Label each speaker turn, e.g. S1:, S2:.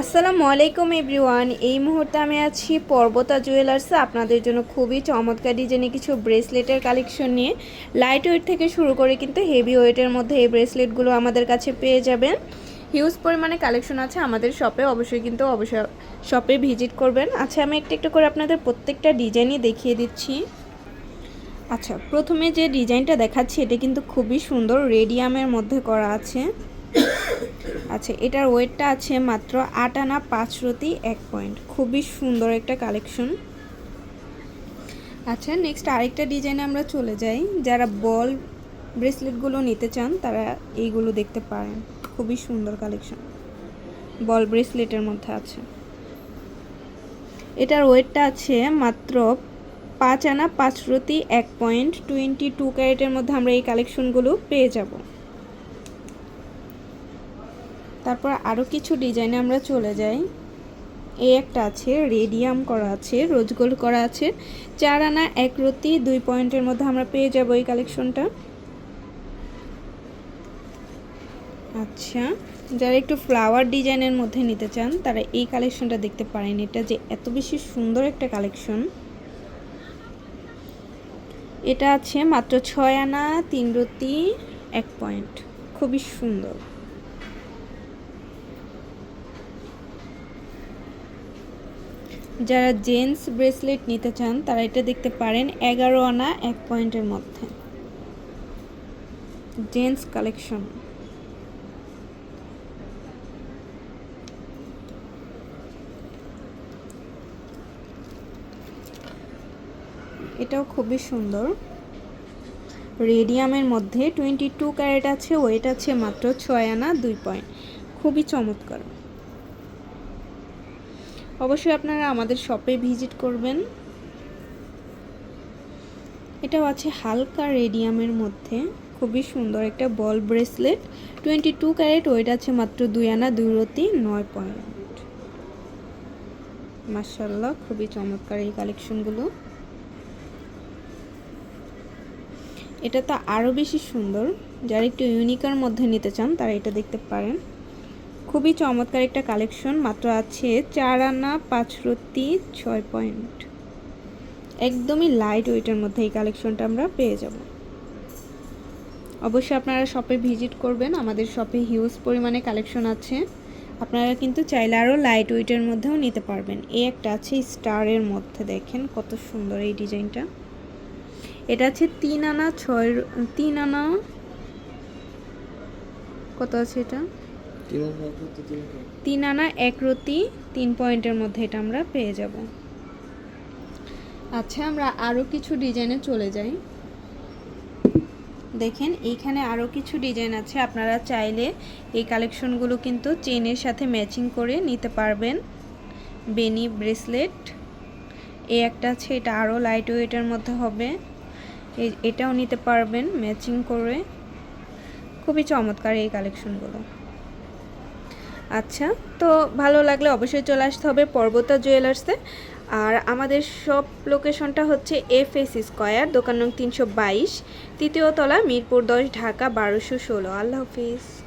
S1: আসসালামু আলাইকুম এভরিওয়ান। এই মুহূর্তে আমি আছি পর্বতা জুয়েলার্সে আপনাদের জন্য খুবই চমৎকার ডিজাইনে কিছু ব্রেসলেটের কালেকশন নিয়ে। লাইট ওয়েট থেকে শুরু করে কিন্তু হেভি ওয়েটের মধ্যে এই ব্রেসলেটগুলো আমাদের কাছে পেয়ে যাবেন। হিউজ পরিমাণে কালেকশন আছে আমাদের শপে অবশ্যই কিন্তু অবশ্যই শপে ভিজিট করবেন। আচ্ছা আমি একটু একটু করে আপনাদের প্রত্যেকটা ডিজাইনই দেখিয়ে দিচ্ছি। আচ্ছা প্রথমে যে ডিজাইনটা দেখাচ্ছি, এটা কিন্তু খুবই সুন্দর রেডিয়ামের মধ্যে করা আছে। আচ্ছা এটার ওয়েটটা আছে মাত্র আট আনা পাঁচ রতি এক পয়েন্ট। খুবই সুন্দর একটা কালেকশন। আচ্ছা নেক্সট আরেকটা ডিজাইনে আমরা চলে যাই। যারা বল ব্রেসলেটগুলো নিতে চান, তারা এইগুলো দেখতে পারেন। খুবই সুন্দর কালেকশন। বল ব্রেসলেটের মধ্যে আছে। এটার ওয়েটটা আছে মাত্র পাঁচ আনা পাঁচ রতি এক পয়েন্ট। টোয়েন্টি টু ক্যারেটের মধ্যে আমরা এই কালেকশনগুলো পেয়ে যাব। তারপর আরও কিছু ডিজাইনে আমরা চলে যাই। এই একটা আছে, রেডিয়াম করা আছে রোজ গোল্ড করা আছে। চার আনা, এক রতি, দুই পয়েন্টের মধ্যে আমরা পেয়ে যাব এই কালেকশনটা। আচ্ছা যারা একটু ফ্লাওয়ার ডিজাইনের মধ্যে নিতে চান, তারা এই কালেকশনটা দেখতে পারেন। এটা যে এত বেশি সুন্দর একটা কালেকশন। এটা আছে মাত্র ছয় আনা, তিন রতি, এক পয়েন্ট। খুবই সুন্দর। যারা জেন্টস ব্রেসলেট নিতে চান, তারা এটা দেখতে পারেন এগারো আনা এক পয়েন্টের মধ্যে। Gents collection. এটাও খুবই সুন্দর। রেডিয়ামের মধ্যে টোয়েন্টি টু ক্যারেট আছে ওয়েট আছে মাত্র ছয় আনা দুই পয়েন্ট। খুবই চমৎকার। অবশ্যই আপনারা আমাদের শপে ভিজিট করবেন। এটাও আছে হালকা রেডিয়ামের মধ্যে, খুবই সুন্দর একটা ball bracelet twenty two carat weight আছে মাত্র দুই আনা, দুই রতি, নয় পয়েন্ট মার্শাল্লাহ খুবই চমৎকার এই কালেকশনগুলো এটা তো আরও বেশি সুন্দর। যারা একটু ইউনিকার মধ্যে নিতে চান, তারা এটা দেখতে পারেন। খুবই চমৎকার একটা কালেকশন, মাত্র আছে চার আনা পাঁচ রত্তি ছয় পয়েন্ট। একদমই লাইট ওয়েটের মধ্যে এই কালেকশনটা আমরা পেয়ে যাব। অবশ্যই আপনারা শপে ভিজিট করবেন, আমাদের শপে হিউজ পরিমাণে কালেকশন আছে। আপনারা কিন্তু চাইলে আরও লাইট ওয়েটের মধ্যেও নিতে পারবেন। এই একটা আছে স্টারের মধ্যে, দেখেন কত সুন্দর এই ডিজাইনটা। এটা আছে তিন আনা ছয়, তিন আনা, কত আছে এটা? তিন আনা এক রতি, তিন পয়েন্টের মধ্যে এটা আমরা পেয়ে যাব। আচ্ছা আমরা আরও কিছু ডিজাইনে চলে যাই। দেখেন, এইখানে আরও কিছু ডিজাইন আছে, আপনারা চাইলে এই কালেকশনগুলো কিন্তু চেনের সাথে ম্যাচিং করে নিতে পারবেন। বেনি ব্রেসলেট, এই একটা আছে, এটা আরও লাইট ওয়েটের মধ্যে হবে। এটাও নিতে পারবেন ম্যাচিং করে। খুবই চমৎকার এই কালেকশনগুলো। আচ্ছা তো ভালো লাগলে অবশ্যই চলে আসতে হবে পর্বতা জুয়েলার্সে। আর আমাদের সব লোকেশনটা হচ্ছে এফ এস স্কোয়ার, দোকান নং তিনশো বাইশ, তৃতীয় তলা মিরপুর দশ, ঢাকা বারোশো ষোলো। আল্লাহ হাফিজ।